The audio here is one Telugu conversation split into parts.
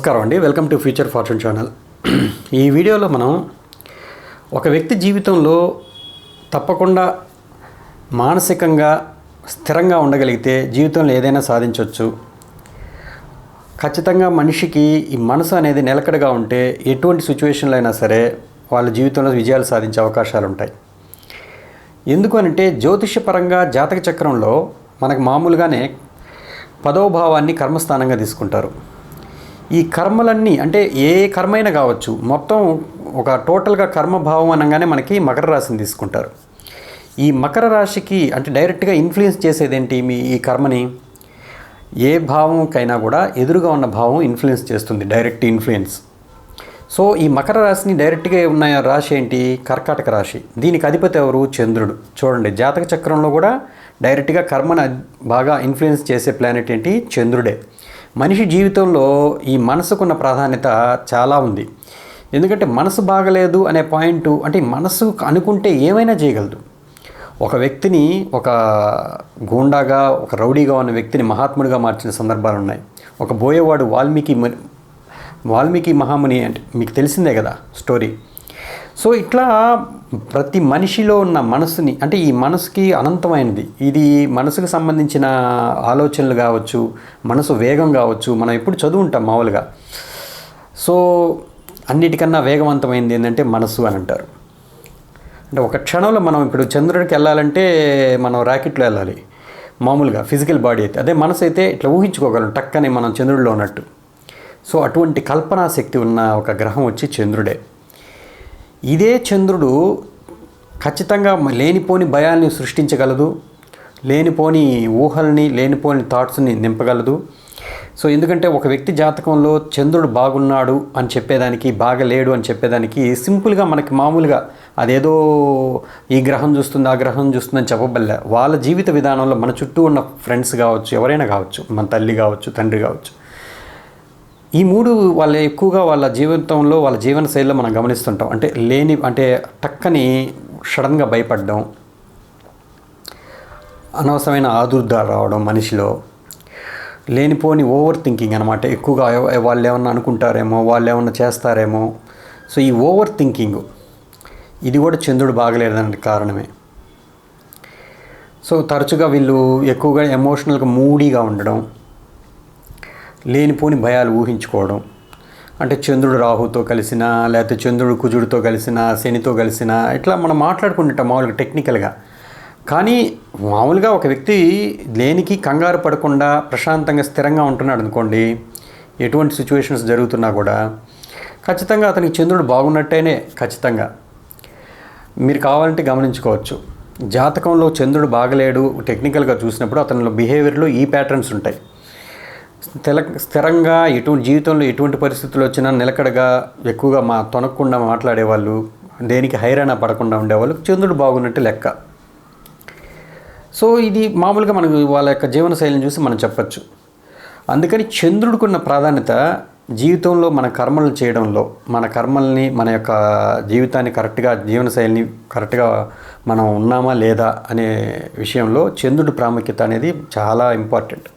నమస్కారం అండి. Welcome to Future Fortune channel. ఈ వీడియోలో మనం ఒక వ్యక్తి జీవితంలో తప్పకుండా మానసికంగా స్థిరంగా ఉండగలిగితే జీవితంలో ఏదైనా సాధించవచ్చు ఖచ్చితంగా మనిషికి ఈ మనసు అనేది నిలకడగా ఉంటే ఎటువంటి సిచ్యువేషన్లో అయినా సరే వాళ్ళ జీవితంలో విజయాలు సాధించే అవకాశాలు ఉంటాయి. ఎందుకు అనంటే జ్యోతిషపరంగా జాతక చక్రంలో మనకు మామూలుగానే పదవ భావాన్ని కర్మస్థానంగా తీసుకుంటారు. ఈ కర్మలన్నీ అంటే ఏ కర్మైనా కావచ్చు మొత్తం ఒక టోటల్గా కర్మభావం అనగానే మనకి మకర రాశిని తీసుకుంటారు. ఈ మకర రాశికి అంటే డైరెక్ట్గా ఇన్ఫ్లుయెన్స్ చేసేది ఏంటి మీ ఈ కర్మని? ఏ భావంకైనా కూడా ఎదురుగా ఉన్న భావం ఇన్ఫ్లుయెన్స్ చేస్తుంది డైరెక్ట్ ఇన్ఫ్లుయెన్స్. సో ఈ మకర రాశిని డైరెక్ట్గా ఉన్న రాశి ఏంటి? కర్కాటక రాశి. దీనికి అధిపతి ఎవరు? చంద్రుడు. చూడండి జాతక చక్రంలో కూడా డైరెక్ట్గా కర్మను బాగా ఇన్ఫ్లుయెన్స్ చేసే ప్లానెట్ ఏంటి? చంద్రుడే. మనిషి జీవితంలో ఈ మనసుకున్న ప్రాధాన్యత చాలా ఉంది. ఎందుకంటే మనసు బాగలేదు అనే పాయింట్ అంటే మనసు అనుకుంటే ఏమైనా చేయగలదు. ఒక వ్యక్తిని ఒక గూండాగా ఒక రౌడీగా ఉన్న వ్యక్తిని మహాత్ముడిగా మార్చిన సందర్భాలు ఉన్నాయి. ఒక బోయేవాడు వాల్మీకి మ- వాల్మీకి మహాముని అంటే మీకు తెలిసిందే కదా స్టోరీ. సో ఇట్లా ప్రతి మనిషిలో ఉన్న మనసుని అంటే ఈ మనసుకి అనంతమైనది. ఇది మనసుకు సంబంధించిన ఆలోచనలు కావచ్చు మనసు వేగం కావచ్చు మనం ఎప్పుడు చదువుంటాం మామూలుగా. సో అన్నిటికన్నా వేగవంతమైనది ఏంటంటే మనసు అని అంటారు. అంటే ఒక క్షణంలో మనం ఇప్పుడు చంద్రుడికి వెళ్ళాలంటే మనం ర్యాకెట్లో వెళ్ళాలి. మామూలుగా ఫిజికల్ బాడీ అయితే. అదే మనసు అయితే ఇట్లా ఊహించుకోగలం టక్కనే మనం చంద్రుడిలో ఉన్నట్టు. సో అటువంటి కల్పనా శక్తి ఉన్న ఒక గ్రహం వచ్చి చంద్రుడే. ఇదే చంద్రుడు ఖచ్చితంగా లేనిపోని భయాల్ని సృష్టించగలదు లేనిపోని ఊహల్ని లేనిపోని థాట్స్ని నింపగలదు. సో ఎందుకంటే ఒక వ్యక్తి జాతకంలో చంద్రుడు బాగున్నాడు అని చెప్పేదానికి బాగలేడు అని చెప్పేదానికి సింపుల్గా మనకి మామూలుగా అదేదో ఈ గ్రహం చూస్తుంది ఆ గ్రహం చూస్తుందని చెప్పబల్లే వాళ్ళ జీవిత విధానంలో మన చుట్టూ ఉన్న ఫ్రెండ్స్ కావచ్చు ఎవరైనా కావచ్చు మన తల్లి కావచ్చు తండ్రి కావచ్చు ఈ మూడు వాళ్ళ ఎక్కువగా వాళ్ళ జీవితంలో వాళ్ళ జీవన శైలిలో మనం గమనిస్తుంటాం. అంటే లేని అంటే టక్కని సడన్గా భయపడడం అనవసరమైన ఆదుర్ద రావడం మనిషిలో లేనిపోని ఓవర్ థింకింగ్ అనమాట ఎక్కువగా వాళ్ళు ఏమన్నా అనుకుంటారేమో వాళ్ళు ఏమన్నా చేస్తారేమో. సో ఈ ఓవర్ థింకింగ్ ఇది కూడా చంద్రుడు బాగలేదనే కారణమే. సో తరచుగా వీళ్ళు ఎక్కువగా ఎమోషనల్గా మూడీగా ఉండడం లేనిపోని భయాలు ఊహించుకోవడం. అంటే చంద్రుడు రాహుతో కలిసిన లేకపోతే చంద్రుడు కుజుడితో కలిసిన శనితో కలిసిన ఇట్లా మనం మాట్లాడుకుంటుంటాం మామూలుగా టెక్నికల్గా కానీ మామూలుగా ఒక వ్యక్తి లేనికి కంగారు పడకుండా ప్రశాంతంగా స్థిరంగా ఉంటున్నాడు అనుకోండి ఎటువంటి సిచ్యువేషన్స్ జరుగుతున్నా కూడా ఖచ్చితంగా అతనికి చంద్రుడు బాగున్నట్టేనే ఖచ్చితంగా. మీరు కావాలంటే గమనించుకోవచ్చు. జాతకంలో చంద్రుడు బాగలేడు టెక్నికల్గా చూసినప్పుడు అతనిలో బిహేవియర్లో ఈ ప్యాటర్న్స్ ఉంటాయి. స్థిర స్థిరంగా ఎటువంటి జీవితంలో ఎటువంటి పరిస్థితులు వచ్చినా నిలకడగా ఎక్కువగా మా తొనకుండా మాట్లాడేవాళ్ళు దేనికి హైరాణ పడకుండా ఉండేవాళ్ళు చంద్రుడు బాగున్నట్టు లెక్క. సో ఇది మామూలుగా మనకు వాళ్ళ యొక్క జీవన శైలిని చూసి మనం చెప్పచ్చు. అందుకని చంద్రుడికున్న ప్రాధాన్యత జీవితంలో మన కర్మలు చేయడంలో మన కర్మల్ని మన యొక్క జీవితాన్ని కరెక్ట్గా జీవనశైలిని కరెక్ట్గా మనం ఉన్నామా లేదా అనే విషయంలో చంద్రుడి ప్రాముఖ్యత అనేది చాలా ఇంపార్టెంట్.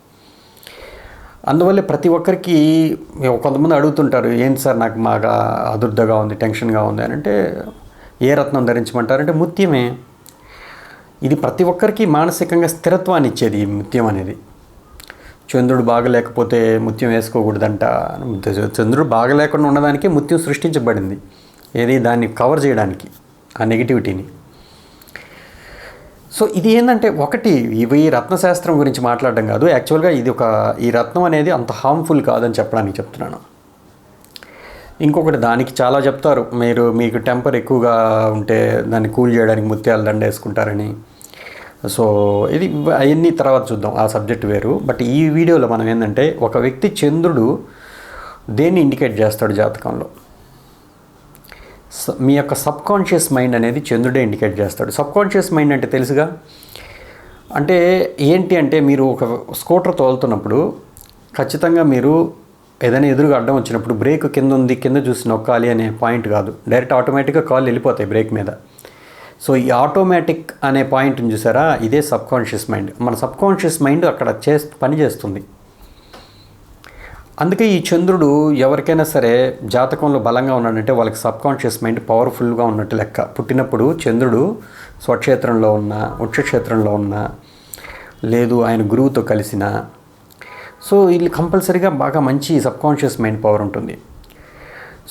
అందువల్ల ప్రతి ఒక్కరికి కొంతమంది అడుగుతుంటారు ఏంటి సార్ నాకు బాగా అదుర్దగా ఉంది టెన్షన్గా ఉంది? అని అంటే ఏ రత్నం ధరించమంటారంటే ముత్యమే. ఇది ప్రతి ఒక్కరికి మానసికంగా స్థిరత్వాన్ని ఇచ్చేది ఈ ముత్యం అనేది. చంద్రుడు బాగలేకపోతే ముత్యం వేసుకోకూడదంట. చంద్రుడు బాగలేకుండా ఉండడానికి ముత్యం సృష్టించబడింది. ఏది? దాన్ని కవర్ చేయడానికి ఆ నెగిటివిటీని సో ఇది ఏంటంటే ఒకటి ఇవి రత్నశాస్త్రం గురించి మాట్లాడడం కాదు. యాక్చువల్గా ఇది ఒక ఈ రత్నం అనేది అంత హార్మ్ఫుల్ కాదని చెప్పడానికి చెప్తున్నాను. ఇంకొకటి దానికి చాలా చెప్తారు. మీరు మీకు టెంపర్ ఎక్కువగా ఉంటే దాన్ని కూల్ చేయడానికి ముత్యాలు దండేసుకుంటారని సో ఇది అవన్నీ తర్వాత చూద్దాం. ఆ సబ్జెక్ట్ వేరు. బట్ ఈ వీడియోలో మనం ఏంటంటే ఒక వ్యక్తి చంద్రుడు దేన్ని ఇండికేట్ చేస్తాడు జాతకంలో? మీ యొక్క సబ్ కాన్షియస్ మైండ్ అనేది చంద్రుడే ఇండికేట్ చేస్తాడు. సబ్ కాన్షియస్ మైండ్ అంటే తెలుసుగా? అంటే ఏంటి అంటే మీరు ఒక స్కూటర్ తోలుతున్నప్పుడు ఖచ్చితంగా మీరు ఏదైనా ఎదురుగా అడ్డం వచ్చినప్పుడు బ్రేక్ కింద ఉంది కింద చూసి నొక్కాలి అనే పాయింట్ కాదు. డైరెక్ట్ ఆటోమేటిక్గా కాళ్ళు వెళ్ళిపోతాయి బ్రేక్ మీద. సో ఈ ఆటోమేటిక్ అనే పాయింట్ని చూసారా? ఇదే సబ్ కాన్షియస్ మైండ్. మన సబ్ కాన్షియస్ మైండ్ అక్కడ చే పని చేస్తుంది అందుకే ఈ చంద్రుడు ఎవరికైనా సరే జాతకంలో బలంగా ఉన్నాడంటే వాళ్ళకి సబ్కాన్షియస్ మైండ్ పవర్ఫుల్గా ఉన్నట్టు లెక్క. పుట్టినప్పుడు చంద్రుడు స్వక్షేత్రంలో ఉన్న ఉచ్చక్షేత్రంలో ఉన్న లేదు ఆయన గురువుతో కలిసిన సో వీళ్ళు కంపల్సరీగా బాగా మంచి సబ్కాన్షియస్ మైండ్ పవర్ ఉంటుంది.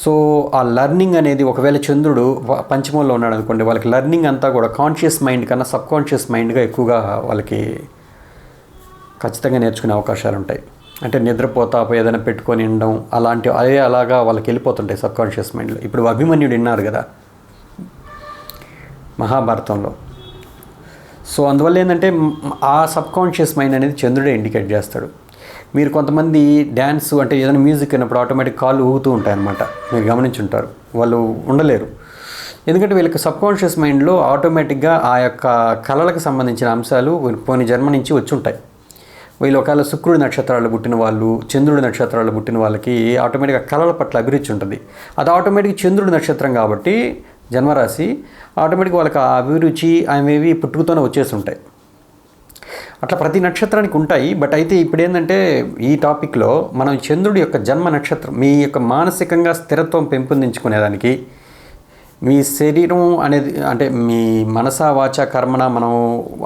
సో ఆ లర్నింగ్ అనేది ఒకవేళ చంద్రుడు పంచమంలో ఉన్నాడు అనుకోండి వాళ్ళకి లర్నింగ్ అంతా కూడా కాన్షియస్ మైండ్ కన్నా సబ్ కాన్షియస్ మైండ్గా ఎక్కువగా వాళ్ళకి ఖచ్చితంగా నేర్చుకునే అవకాశాలు ఉంటాయి అంటే నిద్రపోతా ఏదైనా పెట్టుకొని ఉండడం అలాంటి అదే అలాగా వాళ్ళకి వెళ్ళిపోతుంటాయి సబ్ కాన్షియస్ మైండ్లో. ఇప్పుడు అభిమన్యుడు విన్నారు కదా మహాభారతంలో. సో అందువల్ల ఏంటంటే ఆ సబ్ కాన్షియస్ మైండ్ అనేది చంద్రుడే ఇండికేట్ చేస్తాడు. మీరు కొంతమంది డ్యాన్స్ అంటే ఏదైనా మ్యూజిక్ అయినప్పుడు ఆటోమేటిక్ కాళ్ళు ఊగుతూ ఉంటాయి అన్నమాట మీరు గమనించుంటారు. వాళ్ళు ఉండలేరు. ఎందుకంటే వీళ్ళకి సబ్ కాన్షియస్ మైండ్లో ఆటోమేటిక్గా ఆ యొక్క కళలకు సంబంధించిన అంశాలు పోయిన జన్మ నుంచి వచ్చి ఉంటాయి. వీళ్ళు ఒకవేళ శుక్రుడి నక్షత్రాలు పుట్టిన వాళ్ళు చంద్రుడి నక్షత్రాలు పుట్టిన వాళ్ళకి ఆటోమేటిక్గా కళల పట్ల అభిరుచి ఉంటుంది. అది ఆటోమేటిక్ చంద్రుడి నక్షత్రం కాబట్టి జన్మరాశి ఆటోమేటిక్ వాళ్ళకి ఆ అభిరుచి అవేవి పుట్టుకతోనే వచ్చేసి ఉంటాయి అట్లా ప్రతి నక్షత్రానికి ఉంటాయి. బట్ అయితే ఇప్పుడు ఏంటంటే ఈ టాపిక్లో మనం చంద్రుడి యొక్క జన్మ నక్షత్రం మీ యొక్క మానసికంగా స్థిరత్వం పెంపొందించుకునేదానికి మీ శరీరం అనేది అంటే మీ మనసా వాచ కర్మన మనం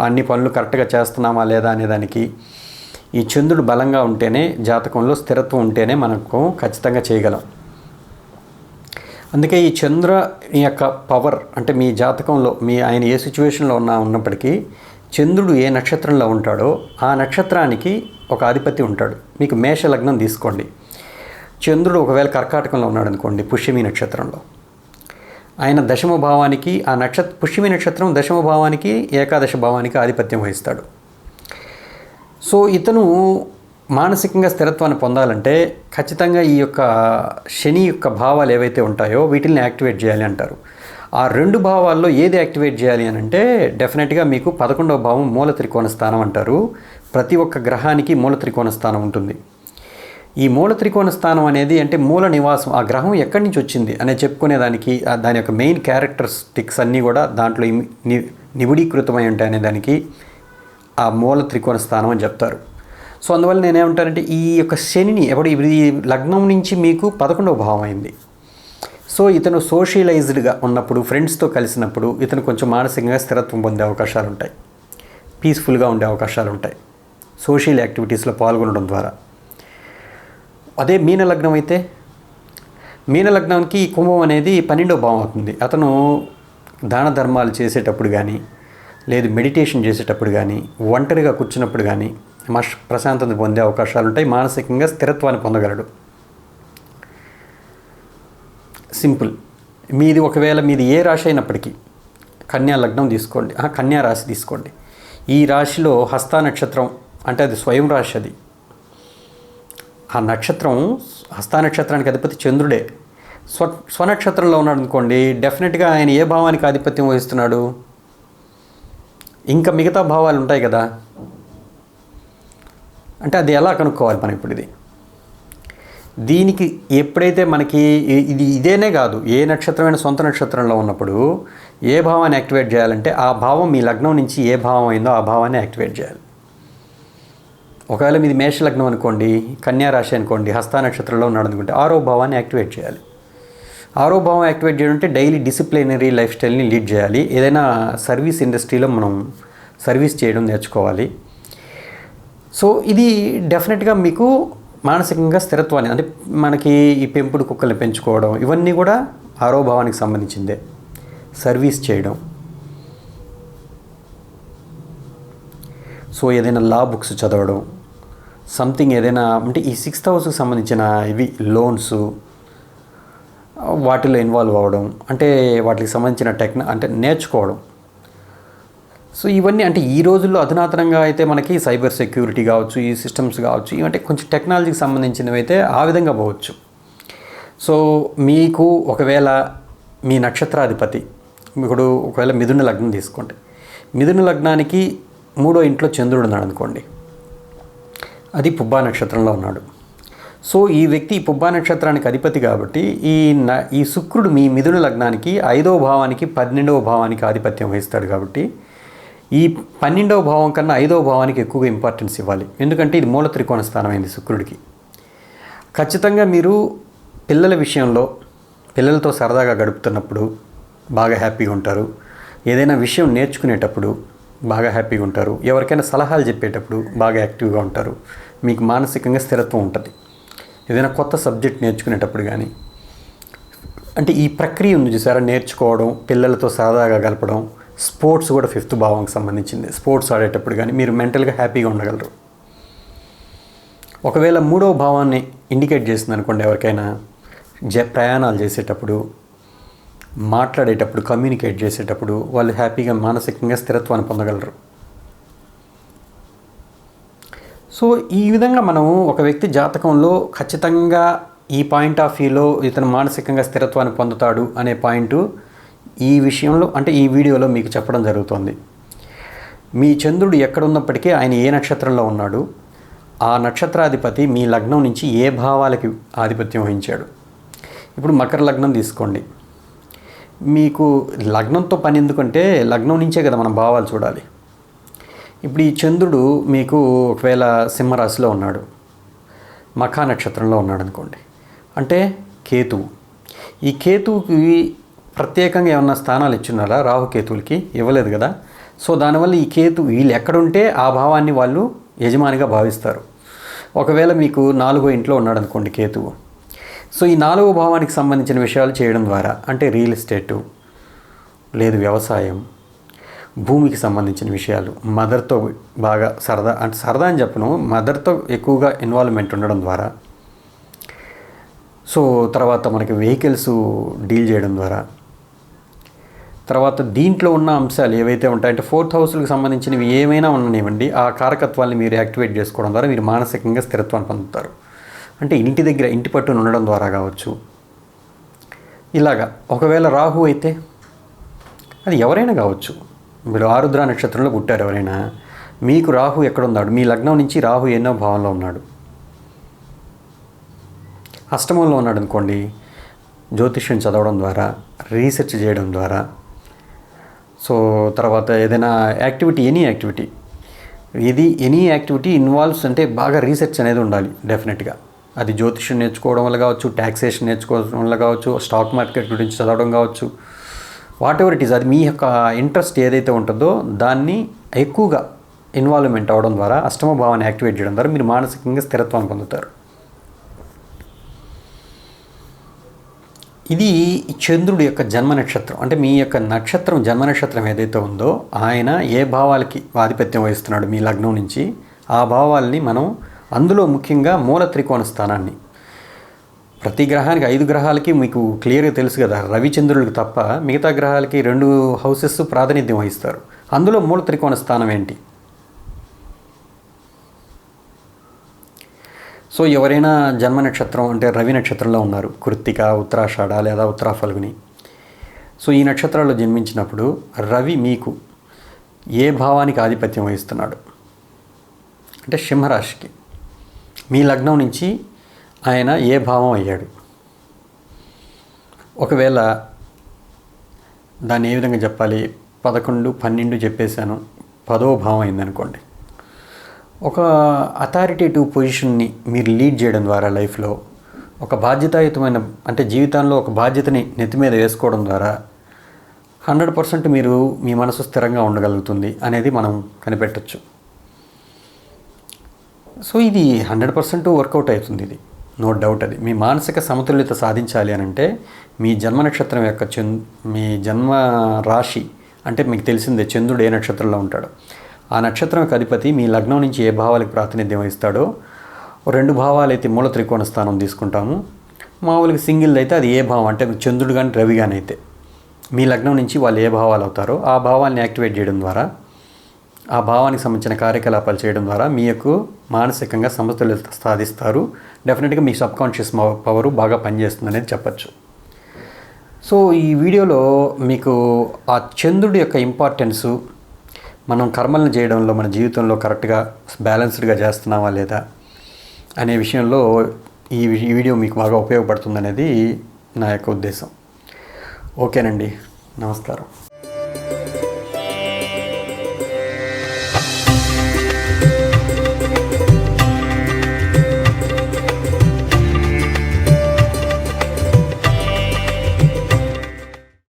అన్ని పనులు కరెక్ట్గా చేస్తున్నామా లేదా అనేదానికి ఈ చంద్రుడు బలంగా ఉంటేనే జాతకంలో స్థిరత్వం ఉంటేనే మనకు ఖచ్చితంగా చేయగలం. అందుకే ఈ చంద్ర యొక్క పవర్ అంటే మీ జాతకంలో మీ ఆయన ఏ సిచ్యువేషన్లో ఉన్నా ఉన్నప్పటికీ చంద్రుడు ఏ నక్షత్రంలో ఉంటాడో ఆ నక్షత్రానికి ఒక అధిపతి ఉంటాడు. మీకు మేష లగ్నం తీసుకోండి. చంద్రుడు ఒకవేళ కర్కాటకంలో ఉన్నాడు అనుకోండి పుష్యమి నక్షత్రంలో. ఆయన దశమ భావానికి ఆ నక్షత్ర పుష్యమి నక్షత్రం దశమ భావానికి ఏకాదశ భావానికి ఆధిపత్యం వహిస్తాడు. సో ఇతను మానసికంగా స్థిరత్వాన్ని పొందాలంటే ఖచ్చితంగా ఈ యొక్క శని యొక్క భావాలు ఏవైతే ఉంటాయో వీటిని యాక్టివేట్ చేయాలి అంటారు. ఆ రెండు భావాల్లో ఏది యాక్టివేట్ చేయాలి అని అంటే డెఫినెట్గా మీకు పదకొండవ భావం మూల త్రికోణ స్థానం అంటారు. ప్రతి ఒక్క గ్రహానికి మూల త్రికోణ స్థానం ఉంటుంది. ఈ మూల త్రికోణ స్థానం అనేది అంటే మూల నివాసం ఆ గ్రహం ఎక్కడి నుంచి వచ్చింది అనే చెప్పుకునే దానికి దాని యొక్క మెయిన్ క్యారెక్టరిస్టిక్స్ అన్నీ కూడా దాంట్లో ఇమి- నిబిడీకృతమై ఉంటాయి అనే దానికి ఆ మూల త్రికోణ స్థానం అని చెప్తారు. సో అందువల్ల నేనేమంటానంటే ఈ యొక్క శనిని ఎప్పుడు ఈ లగ్నం నుంచి మీకు పదకొండవ భావం అయింది. సో ఇతను సోషలైజ్డ్గా ఉన్నప్పుడు ఫ్రెండ్స్తో కలిసినప్పుడు ఇతను కొంచెం మానసికంగా స్థిరత్వం పొందే అవకాశాలు ఉంటాయి. పీస్ఫుల్గా ఉండే అవకాశాలు ఉంటాయి. సోషల్ యాక్టివిటీస్లో పాల్గొనడం ద్వారా. అదే మీన లగ్నం అయితే మీన లగ్నానికి కుంభం అనేది పన్నెండో భావం అవుతుంది. అతను దాన ధర్మాలు చేసేటప్పుడు కానీ లేదు మెడిటేషన్ చేసేటప్పుడు కానీ ఒంటరిగా కూర్చున్నప్పుడు కానీ మష్ ప్రశాంతత పొందే అవకాశాలు ఉంటాయి మానసికంగా స్థిరత్వాన్ని పొందగలడు. సింపుల్. మీది ఒకవేళ మీది ఏ రాశి అయినప్పటికీ కన్యా లగ్నం తీసుకోండి. కన్యా రాశి తీసుకోండి. ఈ రాశిలో హస్త నక్షత్రం అంటే అది స్వయం రాశి అది. ఆ నక్షత్రం హస్త నక్షత్రానికి అధిపతి చంద్రుడే. స్వ స్వనక్షత్రంలో ఉన్నాడు అనుకోండి డెఫినెట్గా ఆయన ఏ భావానికి ఆధిపత్యం వహిస్తున్నాడు? ఇంకా మిగతా భావాలు ఉంటాయి కదా. అంటే అది ఎలా కనుక్కోవాలి మనం ఇప్పుడు ఇది? దీనికి ఎప్పుడైతే మనకి ఇది ఇదేనే కాదు ఏ నక్షత్రమైన సొంత నక్షత్రంలో ఉన్నప్పుడు ఏ భావాన్ని యాక్టివేట్ చేయాలంటే ఆ భావం మీ లగ్నం నుంచి ఏ భావం అయిందో ఆ భావాన్ని యాక్టివేట్ చేయాలి. ఒకవేళ మీది మేష లగ్నం అనుకోండి కన్యా రాశి అనుకోండి హస్త నక్షత్రంలో ఉన్నాడు అనుకుంటే ఆరో భావాన్ని యాక్టివేట్ చేయాలి. ఆరో భావం యాక్టివేట్ చేయడం అంటే డైలీ డిసిప్లినరీ లైఫ్ స్టైల్ని లీడ్ చేయాలి. ఏదైనా సర్వీస్ ఇండస్ట్రీలో మనం సర్వీస్ చేయడం నేర్చుకోవాలి. సో ఇది డెఫినెట్గా మీకు మానసికంగా స్థిరత్వాన్ని అంటే మనకి ఈ పెంపుడు కుక్కల్ని పెంచుకోవడం ఇవన్నీ కూడా ఆరో భావానికి సంబంధించిందే. సర్వీస్ చేయడం. సో ఏదైనా లా బుక్స్ చదవడం. సంథింగ్ ఏదైనా అంటే ఈ సిక్స్త్ హౌస్కి సంబంధించిన ఇవి లోన్స్ వాటిలో ఇన్వాల్వ్ అవ్వడం అంటే వాటికి సంబంధించిన టెక్న అంటే నేర్చుకోవడం. సో ఇవన్నీ అంటే ఈ రోజుల్లో అధునాతనంగా అయితే మనకి సైబర్ సెక్యూరిటీ కావచ్చు ఈ సిస్టమ్స్ కావచ్చు ఇవంటే కొంచెం టెక్నాలజీకి సంబంధించినవి అయితే ఆ విధంగా పోవచ్చు. సో మీకు ఒకవేళ మీ నక్షత్రాధిపతి ఇప్పుడు ఒకవేళ మిథున లగ్నం తీసుకోండి. మిథున లగ్నానికి మూడో ఇంట్లో చంద్రుడు ఉన్నాడు అనుకోండి అది పుబ్బా నక్షత్రంలో ఉన్నాడు. సో ఈ వ్యక్తి ఈ పుబ్బా నక్షత్రానికి అధిపతి కాబట్టి ఈ న ఈ శుక్రుడు మీ మిథున లగ్నానికి ఐదవ భావానికి పన్నెండవ భావానికి ఆధిపత్యం వహిస్తాడు కాబట్టి ఈ పన్నెండవ భావం కన్నా ఐదవ భావానికి ఎక్కువగా ఇంపార్టెన్స్ ఇవ్వాలి. ఎందుకంటే ఇది మూల త్రికోణ స్థానమైంది శుక్రుడికి. ఖచ్చితంగా మీరు పిల్లల విషయంలో పిల్లలతో సరదాగా గడుపుతున్నప్పుడు బాగా హ్యాపీగా ఉంటారు. ఏదైనా విషయం నేర్చుకునేటప్పుడు బాగా హ్యాపీగా ఉంటారు. ఎవరికైనా సలహాలు చెప్పేటప్పుడు బాగా యాక్టివ్గా ఉంటారు. మీకు మానసికంగా స్థిరత్వం ఉంటుంది. ఏదైనా కొత్త సబ్జెక్ట్ నేర్చుకునేటప్పుడు కానీ. అంటే ఈ ప్రక్రియ ఉంది చూసారా? నేర్చుకోవడం పిల్లలతో సరదాగా గలపడం స్పోర్ట్స్ కూడా ఫిఫ్త్ భావంకి సంబంధించింది. స్పోర్ట్స్ ఆడేటప్పుడు కానీ మీరు మెంటల్గా హ్యాపీగా ఉండగలరు. ఒకవేళ మూడవ భావాన్ని ఇండికేట్ చేసింది అనుకోండి ఎవరికైనా జ ప్రయాణాలు చేసేటప్పుడు మాట్లాడేటప్పుడు కమ్యూనికేట్ చేసేటప్పుడు వాళ్ళు హ్యాపీగా మానసికంగా స్థిరత్వాన్ని పొందగలరు. సో ఈ విధంగా మనము ఒక వ్యక్తి జాతకంలో ఖచ్చితంగా ఈ పాయింట్ ఆఫ్ వ్యూలో ఇతను మానసికంగా స్థిరత్వాన్ని పొందుతాడు అనే పాయింట్ ఈ విషయంలో అంటే ఈ వీడియోలో మీకు చెప్పడం జరుగుతుంది. మీ చంద్రుడు ఎక్కడున్నప్పటికీ ఆయన ఏ నక్షత్రంలో ఉన్నాడు? ఆ నక్షత్రాధిపతి మీ లగ్నం నుంచి ఏ భావాలకి ఆధిపత్యం వహించాడు? ఇప్పుడు మకర లగ్నం తీసుకోండి. మీకు లగ్నంతో పని ఎందుకంటే లగ్నం నుంచే కదా మనం భావాలు చూడాలి. ఇప్పుడు ఈ చంద్రుడు మీకు ఒకవేళ సింహరాశిలో ఉన్నాడు మఖా నక్షత్రంలో ఉన్నాడు అనుకోండి. అంటే కేతువు. ఈ కేతువుకి ప్రత్యేకంగా ఏమన్నా స్థానాలు ఇచ్చున్నారా? రాహుకేతువులకి ఇవ్వలేదు కదా. సో దానివల్ల ఈ కేతు వీళ్ళు ఎక్కడుంటే ఆ భావాన్ని వాళ్ళు యజమానిగా భావిస్తారు. ఒకవేళ మీకు నాలుగో ఇంట్లో ఉన్నాడు అనుకోండి కేతువు. సో ఈ నాలుగో భావానికి సంబంధించిన విషయాలు చేయడం ద్వారా అంటే రియల్ ఎస్టేటు లేదు వ్యవసాయం భూమికి సంబంధించిన విషయాలు. మదర్తో బాగా సరదా అంటే సరదా అని చెప్పను మదర్తో ఎక్కువగా ఇన్వాల్వ్మెంట్ ఉండడం ద్వారా. సో తర్వాత మనకి వెహికల్స్ డీల్ చేయడం ద్వారా. తర్వాత దీంట్లో ఉన్న అంశాలు ఏవైతే ఉంటాయంటే ఫోర్త్ హౌస్లకు సంబంధించినవి ఏమైనా ఉండనివ్వండి ఆ కారకత్వాన్ని మీరు యాక్టివేట్ చేసుకోవడం ద్వారా మీరు మానసికంగా స్థిరత్వాన్ని పొందుతారు. అంటే ఇంటి దగ్గర ఇంటి పట్టును ఉండడం ద్వారా కావచ్చు. ఇలాగా. ఒకవేళ రాహు అయితే అది ఎవరైనా కావచ్చు. మీరు ఆరుద్ర నక్షత్రంలో పుట్టారు ఎవరైనా. మీకు రాహు ఎక్కడున్నాడు? మీ లగ్నం నుంచి రాహు ఎన్నో భావంలో ఉన్నాడు. అష్టమంలో ఉన్నాడు అనుకోండి. జ్యోతిష్యం చదవడం ద్వారా రీసెర్చ్ చేయడం ద్వారా. సో తర్వాత ఏదైనా యాక్టివిటీ ఎనీ యాక్టివిటీ. ఇది ఎనీ యాక్టివిటీ ఇన్వాల్వ్స్ అంటే బాగా రీసెర్చ్ అనేది ఉండాలి డెఫినెట్గా. అది జ్యోతిష్యం నేర్చుకోవడం వల్ల కావచ్చు ట్యాక్సేషన్ నేర్చుకోవడం వల్ల కావచ్చు స్టాక్ మార్కెట్ గురించి చదవడం కావచ్చు వాట్ ఎవర్ ఇట్ ఈస్ అది మీ యొక్క ఇంట్రెస్ట్ ఏదైతే ఉంటుందో దాన్ని ఎక్కువగా ఇన్వాల్వ్మెంట్ అవ్వడం ద్వారా అష్టమ భావాన్ని యాక్టివేట్ చేయడం ద్వారా మీరు మానసికంగా స్థిరత్వాన్ని పొందుతారు. ఇది చంద్రుడి యొక్క జన్మ నక్షత్రం. అంటే మీ యొక్క నక్షత్రం జన్మ నక్షత్రం ఏదైతే ఉందో ఆయన ఏ భావాలకి ఆధిపత్యం వహిస్తున్నాడు మీ లగ్నం నుంచి ఆ భావాల్ని మనం అందులో ముఖ్యంగా మూల త్రికోణ స్థానాన్ని ప్రతి గ్రహానికి ఐదు గ్రహాలకి మీకు క్లియర్గా తెలుసు కదా రవిచంద్రులకు తప్ప మిగతా గ్రహాలకి రెండు హౌసెస్ ప్రాతినిధ్యం వహిస్తారు. అందులో మూల త్రికోణ స్థానం ఏంటి? సో ఎవరైనా జన్మ నక్షత్రం అంటే రవి నక్షత్రంలో ఉన్నారు. కృత్తిక ఉత్తరాషాఢ లేదా ఉత్తరా ఫల్గుని. సో ఈ నక్షత్రాల్లో జన్మించినప్పుడు రవి మీకు ఏ భావానికి ఆధిపత్యం వహిస్తున్నాడు? అంటే సింహరాశికి. మీ లగ్నం నుంచి ఆయన ఏ భావం అయ్యాడు? ఒకవేళ దాన్ని ఏ విధంగా చెప్పాలి? పదకొండు పన్నెండు చెప్పేశాను. పదో భావం అయిందనుకోండి. ఒక అథారిటేటివ్ పొజిషన్ని మీరు లీడ్ చేయడం ద్వారా లైఫ్లో ఒక బాధ్యతాయుతమైన అంటే జీవితంలో ఒక బాధ్యతని నెత్తి మీద వేసుకోవడం ద్వారా హండ్రెడ్ పర్సెంట్ మీరు మీ మనసు స్థిరంగా ఉండగలుగుతుంది అనేది మనం కనిపెట్టచ్చు. సో ఇది హండ్రెడ్ పర్సెంట్ వర్కౌట్ అవుతుంది ఇది. నో డౌట్ అది. మీ మానసిక సమతుల్యత సాధించాలి అని అంటే మీ జన్మ నక్షత్రం యొక్క చంద్ మీ జన్మ రాశి అంటే మీకు తెలిసిందే చంద్రుడు ఏ నక్షత్రంలో ఉంటాడు. ఆ నక్షత్రం యొక్క అధిపతి మీ లగ్నం నుంచి ఏ భావాలకు ప్రాతినిధ్యం వహిస్తాడో రెండు భావాలు అయితే మూల త్రికోణ స్థానం తీసుకుంటాము. మామూలుగా సింగిల్ అయితే అది ఏ భావం అంటే చంద్రుడు కానీ రవి కానీ అయితే. మీ లగ్నం నుంచి వాళ్ళు ఏ భావాలు అవుతారో ఆ భావాన్ని యాక్టివేట్ చేయడం ద్వారా ఆ భావానికి సంబంధించిన కార్యకలాపాలు చేయడం ద్వారా మీకు మానసికంగా సమతుల్యత సాధిస్తారు. డెఫినెట్గా మీ సబ్ కాన్షియస్ పవరు బాగా పనిచేస్తుంది అనేది చెప్పచ్చు. సో ఈ వీడియోలో మీకు ఆ చంద్రుడి యొక్క ఇంపార్టెన్సు మనం కర్మలను చేయడంలో మన జీవితంలో కరెక్ట్గా బ్యాలెన్స్డ్గా చేస్తున్నామా లేదా అనే విషయంలో ఈ ఈ వీడియో మీకు బాగా ఉపయోగపడుతుందనేది నా యొక్క ఉద్దేశం. ఓకేనండి. నమస్కారం.